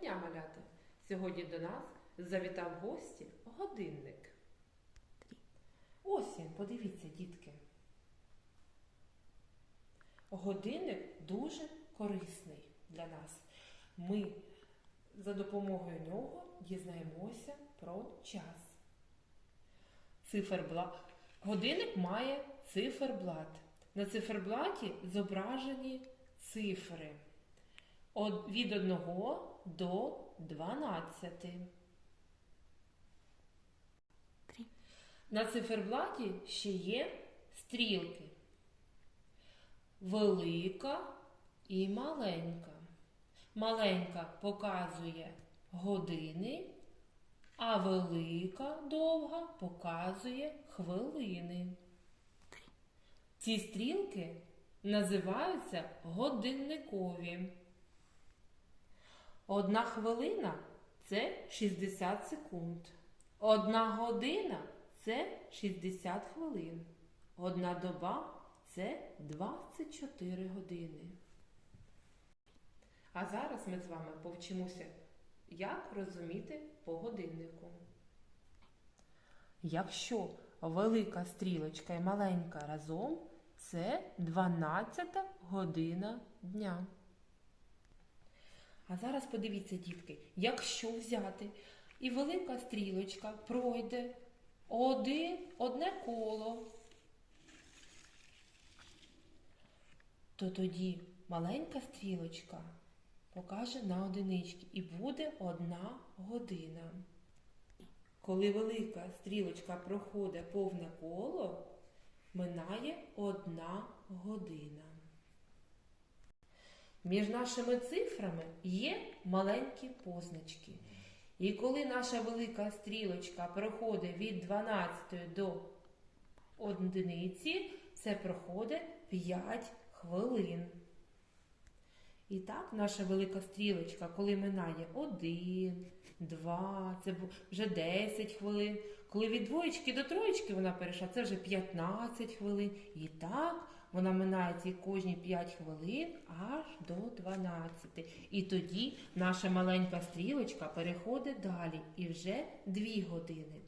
дня, малята! Сьогодні до нас завітав гості годинник. Ось він, подивіться, дітки. Годинник дуже корисний для нас. Ми за допомогою нього дізнаємося про час. Циферблат. Годинник має циферблат. На циферблаті зображені цифри від 1 до 12. На циферблаті ще є стрілки. Велика і маленька. Маленька показує години, а велика довга показує хвилини. Ці стрілки називаються годинникові. Одна хвилина це 60 секунд. Одна година це 60 хвилин. Одна доба це 24 години. А зараз ми з вами повчимося, як розуміти по годиннику. Якщо велика стрілочка і маленька разом, це 12 година дня. А зараз подивіться, дітки, якщо взяти і велика стрілочка пройде один, одне коло, то тоді маленька стрілочка покаже на одинички і буде одна година. Коли велика стрілочка проходить повне коло, минає одна година. Між нашими цифрами є маленькі позначки. І коли наша велика стрілочка проходить від 12 до одиниці, це проходить 5 хвилин. І так, наша велика стрілочка, коли минає 1, 2, це вже 10 хвилин. Коли від двоєчки до троєчки вона перейшла, це вже 15 хвилин. І так вона минає ці кожні 5 хвилин аж до 12. І тоді наша маленька стрілочка переходить далі і вже 2 години.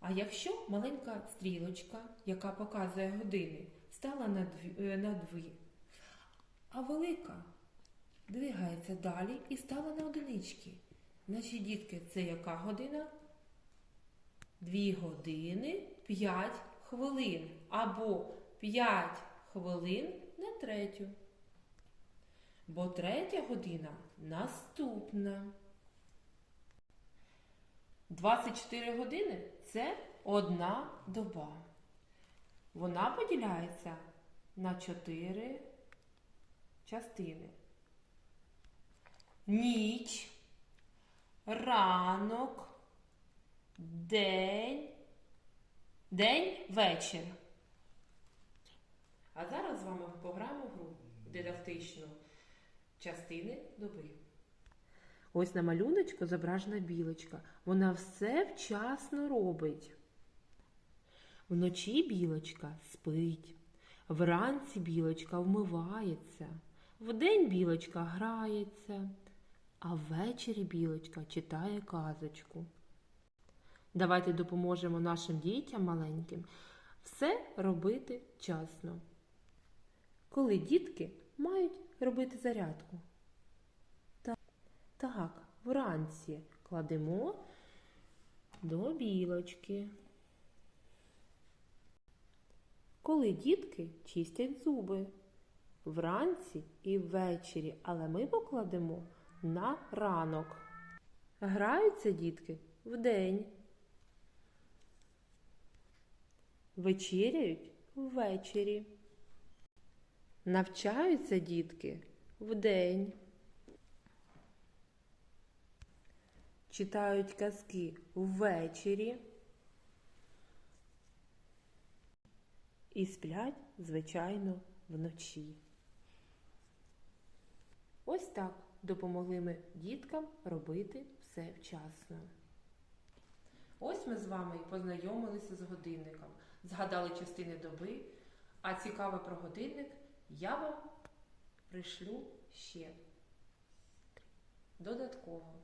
А якщо маленька стрілочка, яка показує години, стала на дві, е, на дві, а велика двигається далі і стала на одинички. Наші дітки, це яка година? Дві години 5 хвилин. Або 5 хвилин на третю. Бо третя година наступна. 24 години це одна доба. Вона поділяється на 4 частини. Ніч, ранок, день, день, вечір. А зараз з вами в гру дидактичну частини доби. Ось на малюночку зображена білочка. Вона все вчасно робить. Вночі білочка спить, вранці білочка вмивається, вдень білочка грається, а ввечері білочка читає казочку. Давайте допоможемо нашим дітям маленьким все робити часно. Коли дітки мають робити зарядку? Так, вранці кладемо до білочки. Коли дітки чистять зуби вранці і ввечері, але ми покладемо на ранок. Граються дітки вдень. Вечеряють ввечері. Навчаються дітки вдень. Читають казки ввечері. І сплять, звичайно, вночі. Ось так допомогли ми діткам робити все вчасно. Ось ми з вами і познайомилися з годинником, згадали частини доби, а цікаве про годинник я вам пришлю ще. додатково.